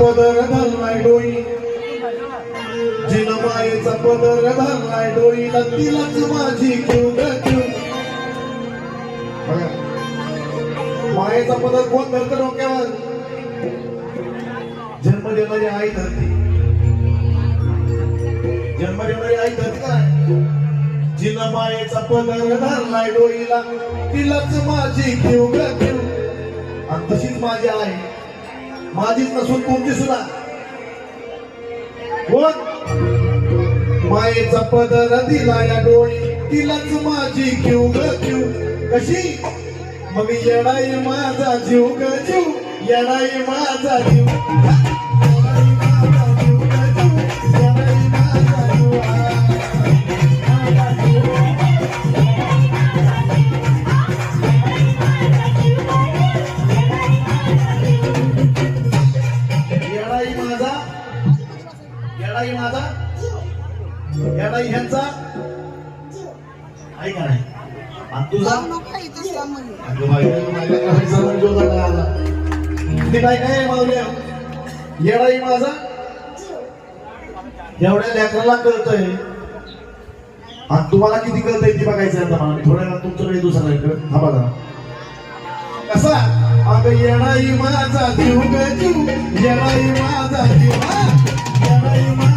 पदर धरलाय डोळी. जिन मायेचा पदर धरलाय डोळी. तिलाच माझी घेऊ ग बघा. मायेचा पदर कोण धरत डोक्यावर? जन्म देणारी आई धरते. जन्म देणारी आई धरत काय? जिन मायेचा पदर धरलाय डोळीला. तिलाच माझी घेऊ ग घेऊ आणि तशीच माझी आहे माझीच नसून तुमची सुद्धा. कोण? मायेचा पदर दिला या डोळी तिलाच माझी घेऊ ग घेऊ. कशी? मग येणाई माझा जीव ग जीव येणाई माझा जीव. येडाई माझा? येडाई ह्यांचा? ऐका नाही? आणि तुझा? ते काय काय आहे माऊल्या येडाई माझा? एवढ्या लेकराला कळतंय. आणि तुम्हाला किती कळतंय ती बघायचं आहे आता मला. थोड्या वेळात तुमच्याकडे दुसरा ऐकलं थांबा जरा कसा? अग येणाई माझा जीव ग जीव. येणाई माझा जीव हा.